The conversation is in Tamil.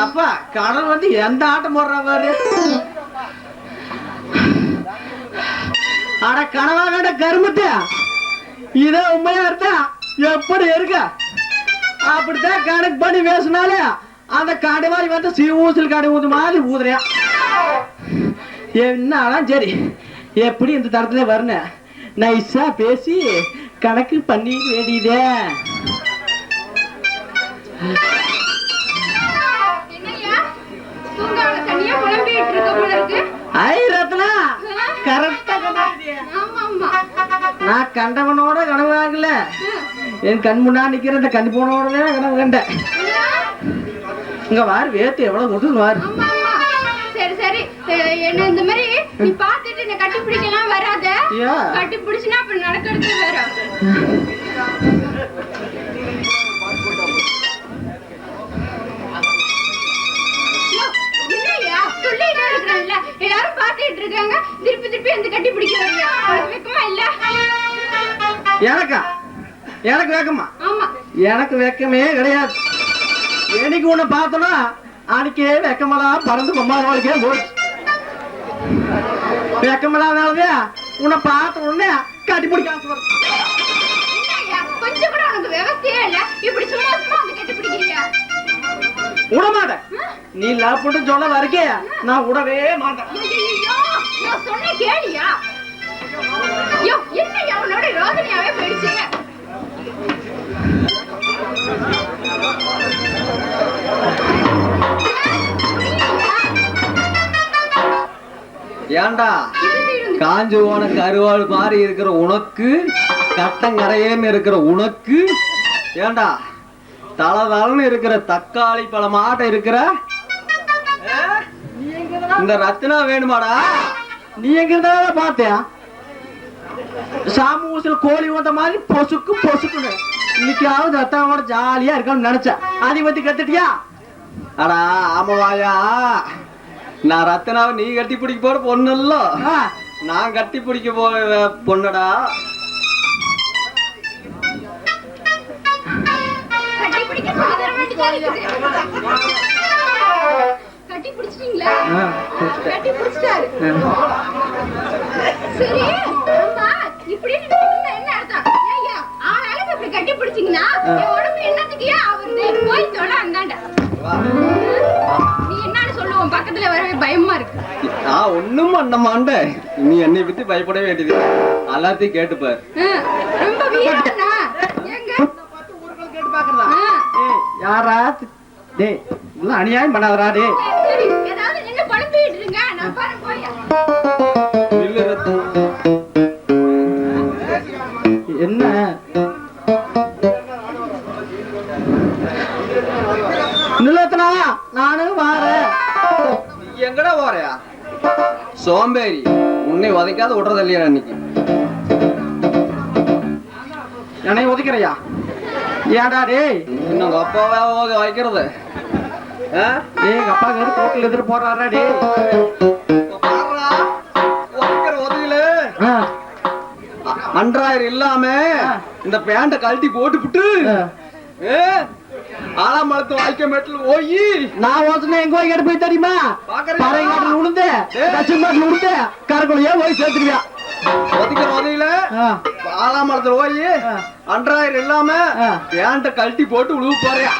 அப்பா கடல் வந்து எந்த ஆட்டம் போடுறா பாரு. அட கனவா வேண்ட கருமத்த இதே உண்மையா இருந்தா எப்படி இருக்க? அப்படித்தான் கணக்கு பண்ணி பேசினாலே அந்த காடு மாதிரி வந்து சீவூசல் காடு ஊது மாதிரி ஊதுறியா என்னாலாம் சரி எப்படி இந்த தரத்துல வரணும் நைஸா பேசி கணக்கு பண்ணி வேண்டியதே. தூங்கால தனியா புலம்பிட்டு இருக்க போல இருக்கு. ஐ ரத்னா கரெக்டா கண்டாடியே ஆமா ஆமா நான் கண்டவனோட கனவு ஆகல. என் கண் முன்னாடி நிக்கிற இந்த கண் போனோட கனவு கண்டேன். இங்க வாரு வேத்து எவ்வளவு கொண்டு வாரு. சரி சரி. என்ன இந்த மாதிரி நீ பாத்துட்டு என்ன கட்டி பிடிக்கலாம் வராத. ஏன்? கட்டி பிடிச்சினா அப்புறம் நடக்கிறது வேற. இருக்காங்க திருப்பி திருப்பி வந்து கட்டி வெக்கமா இல்ல? எனக்கா? எனக்கு வேக்கமா? ஆமா. எனக்கு வெக்கமே கிடையாது. எனக்கு உன்னை பார்த்தோன்னா அன்னைக்கே வெக்கமெல்லாம் பறந்து பொம்மாவாளுக்கே போச்சு. வெக்கமெல்லாதனாலதே உன்னை பார்த்த உடனே கட்டி பிடிக்க கொஞ்சம் கூட உனக்கு விவசாயே இல்ல. இப்படி சும்மா சும்மா வந்து கட்டி பிடிக்கிறீங்க. விட மாட்டேன். நீ லவ் பண்ணு சொல்ல வரைக்கே நான் விடவே மாட்டேன். நான் சொன்ன கேளியா? ஐயோ, என்னய்யா உன்னோட ரோதனையாவே போயிடுச்சு? ஏன்டா காஞ்சு போன கருவாள் மாதிரி இருக்கிற உனக்கு கட்டங்கரையேன்னு இருக்கிற உனக்கு ஏன்டா தளதளன்னு இருக்கிற தக்காளி பழமாட்ட இருக்கிற? இந்த ரத்னா வேணுமாடா? நீ எங்க இருந்தா பார்த்தியா சாமி ஊசல் கோழி வந்த மாதிரி பொசுக்கு பொசுக்குன்னு. இன்னைக்காவது ரத்தனோட ஜாலியா இருக்கணும்னு நினைச்சேன். அதை பத்தி கத்துட்டியா? அடா ஆமாவாயா நான் ரத்தனாவை நீ கட்டி பிடிக்க போற பொண்ணு இல்ல. நான் கட்டி பிடிக்க போற பொண்ணுடா. கட்டி பிடிச்சிட்டீங்களா? நான் ஒண்ணும் பண்ண மாட்டேன். நீ என்னை பத்தி பயப்பட வேண்டியது எல்லாத்தையும் கேட்டுப்பார். யாரா? இதெல்லாம் அநியாயம் பண்ணாதடா டேய். என்ன? நிலத்தனா நானும் வாரேன் எங்கடா போறியா சோம்பேறி. உன்னை உதைக்காத விடுறது இல்லையா இன்னைக்கு? என்னை உதைக்கிறையா? ஏடா டேய்? இன்னும் அப்பாவே வைக்கிறது? எங்க அப்பா வேறு கோட்டில் எதிர்த்து போறாரா உதைக்கிற உதவியில இல்லாம இந்த பேண்ட கழட்டி போட்டுப்புட்டு ஆலாமலத்து வாய்க்க மெட்டில் போய் நான் ஓசனை எங்க போய் எடுத்து போய் தெரியுமா பாறைங்காட்டில் உளுந்து தச்சுமாட்டில் உளுந்து கரக்குழையே போய் சேர்த்துருவியா ஒதுக்கிற உதவியில ஆலாமலத்துல போய் அன்றாயிரம் இல்லாம பேண்ட கழட்டி போட்டு உழுவு போறியா?